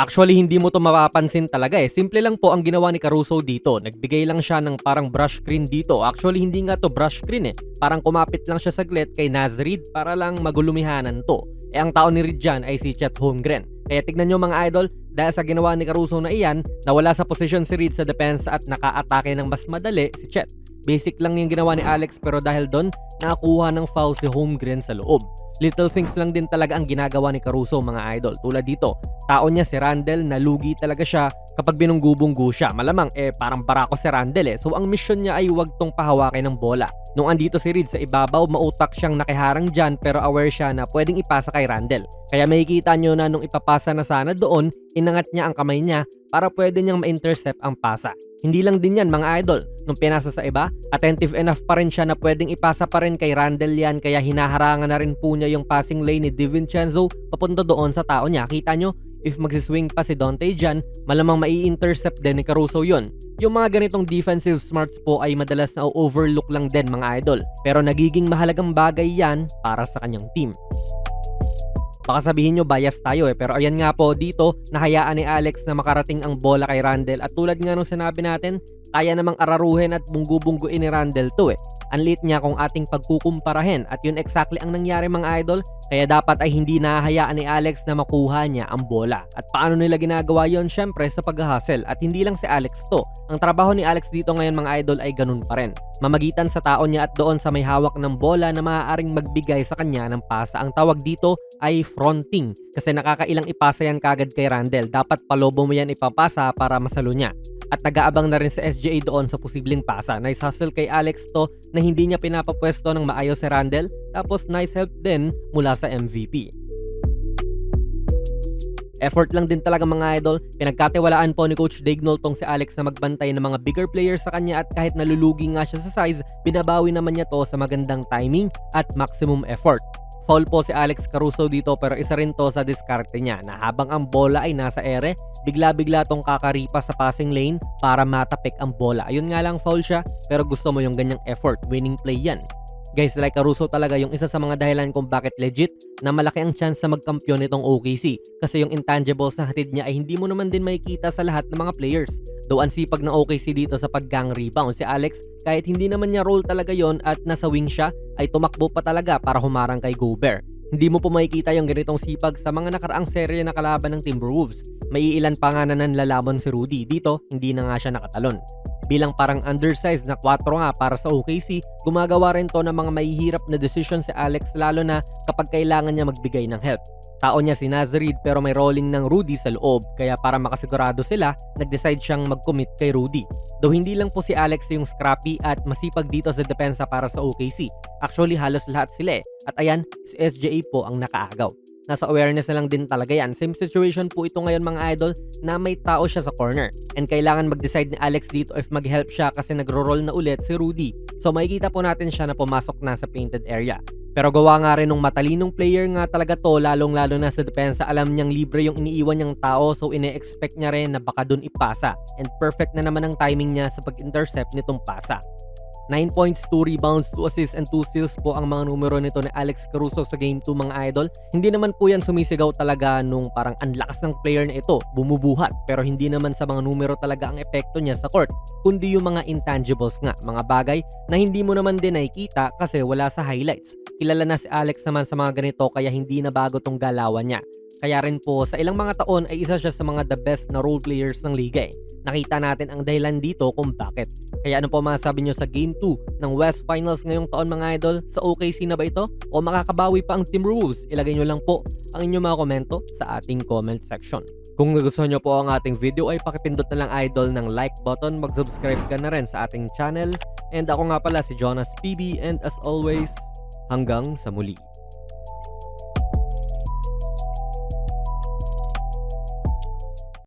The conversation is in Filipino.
Actually, hindi mo to mapapansin talaga eh. Simple lang po ang ginawa ni Caruso dito. Nagbigay lang siya ng parang brush screen dito. Actually, hindi nga to brush screen eh. Parang kumapit lang siya saglit kay Naz Reid para lang magulumihanan to. Eh ang tao ni Reid dyan ay si Chet Holmgren. Kaya tignan nyo mga idol, dahil sa ginawa ni Caruso na iyan, nawala sa position si Reid sa defense at naka-atake ng mas madali si Chet. Basic lang yung ginawa ni Alex pero dahil doon, nakakuha ng foul si Holmgren sa loob. Little things lang din talaga ang ginagawa ni Caruso mga idol. Tulad dito, tao niya si Randall, nalugi talaga siya kapag binunggubunggo siya. Malamang eh parang barako si Randall eh. So ang mission niya ay wag tong pahawakin ng bola. Nung andito si Reed sa ibabaw, mautak siyang nakiharang dyan pero aware siya na pwedeng ipasa kay Randall. Kaya makikita nyo na nung ipapasa na sana doon, inangat niya ang kamay niya para pwede niyang ma-intercept ang pasa. Hindi lang din yan mga idol. Nung pinasa sa iba, attentive enough pa rin siya na pwedeng ipasa pa rin kay Randall yan kaya hinaharangan na rin po niya yung passing lane ni DiVincenzo papunta doon sa tao niya. Kita nyo, if magsiswing pa si Dante dyan, malamang mai-intercept din ni Caruso yon. Yung mga ganitong defensive smarts po ay madalas na overlook lang din mga idol. Pero nagiging mahalagang bagay yan para sa kanyang team. Baka sabihin nyo bias tayo eh, pero ayan nga po dito, nahayaan ni Alex na makarating ang bola kay Randall at tulad nga nung sinabi natin, kaya namang araruhin at bunggu-bungguin ni Randall to eh. Ang liit niya kung ating pagkukumparahin at yun exactly ang nangyari mga idol, kaya dapat ay hindi nahahayaan ni Alex na makuha niya ang bola. At paano nila ginagawa yon Syempre sa pag-hustle at hindi lang si Alex to. Ang trabaho ni Alex dito ngayon mga idol ay ganun pa rin. Mamagitan sa tao niya at doon sa may hawak ng bola na maaaring magbigay sa kanya ng pasa. Ang tawag dito ay fronting kasi nakakailang ipasa yan kagad kay Randall. Dapat palobo mo yan ipapasa para masalo niya at nag-aabang na rin sa SGA doon sa posibleng pasa. Nice hustle kay Alex to na hindi niya pinapapwesto ng maayos si Randall tapos nice help din mula sa MVP. Effort lang din talaga mga idol. Pinagkatiwalaan po ni Coach Dagnall tong si Alex na magbantay ng mga bigger players sa kanya at kahit nalulugi nga siya sa size, binabawi naman niya to sa magandang timing at maximum effort. Foul po si Alex Caruso dito pero isa rin to sa diskarte niya na habang ang bola ay nasa ere, bigla-bigla tong kakaripa sa passing lane para matapik ang bola. Ayun nga lang foul siya pero gusto mo yung ganyang effort, winning play yan. Guys, like Caruso talaga yung isa sa mga dahilan kung bakit legit na malaki ang chance sa magkampiyon nitong OKC kasi yung intangibles na hatid niya ay hindi mo naman din makikita sa lahat ng mga players. Though ang sipag ng OKC dito sa paggang rebound si Alex kahit hindi naman niya role talaga yon at nasa wing siya ay tumakbo pa talaga para humarang kay Gobert. Hindi mo po makikita yung ganitong sipag sa mga nakaraang serye na kalaban ng Timberwolves. May ilan pa nga na nanlalaban si Rudy. Dito, hindi na nga siya nakatalon. Bilang parang undersized na 4 nga para sa OKC, gumagawa rin to ng mga mahihirap na decision si Alex lalo na kapag kailangan niya magbigay ng help. Tao niya si Nazrid pero may rolling ng Rudy sa loob kaya para makasigurado sila, nag-decide siyang mag-commit kay Rudy. Though hindi lang po si Alex yung scrappy at masipag dito sa depensa para sa OKC. Actually halos lahat sila eh. At ayan, si SJA po ang nakaagaw. Nasa awareness na lang din talaga yan. Same situation po ito ngayon mga idol na may tao siya sa corner. And kailangan mag-decide ni Alex dito if mag-help siya kasi nagro-roll na ulit si Rudy. So makikita po natin siya na pumasok na sa painted area. Pero gawa nga rin ng matalinong player nga talaga to lalong lalo na sa depensa alam niyang libre yung iniiwan niyang tao so ine-expect niya rin na baka dun ipasa. And perfect na naman ang timing niya sa pag-intercept nitong pasa. 9 points, 2 rebounds, 2 assists, and 2 steals po ang mga numero nito ni Alex Caruso sa Game 2 mga idol. Hindi naman po yan sumisigaw talaga nung parang ang lakas ng player na ito, bumubuhat. Pero hindi naman sa mga numero talaga ang epekto niya sa court, kundi yung mga intangibles nga, mga bagay na hindi mo naman din nakikita kasi wala sa highlights. Kilala na si Alex naman sa mga ganito kaya hindi na bago tong galawan niya. Kaya rin po sa ilang mga taon ay isa siya sa mga the best na role players ng liga eh. Nakita natin ang dahilan dito kung bakit. Kaya ano po masasabi nyo sa Game 2 ng West Finals ngayong taon mga idol? Sa OKC na ba ito? O makakabawi pa ang Timberwolves? Ilagay nyo lang po ang inyong mga komento sa ating comment section. Kung nagustuhan nyo po ang ating video ay pakipindot na lang idol ng like button, mag-subscribe ka na rin sa ating channel. And ako nga pala si Jonas PB and as always, hanggang sa muli.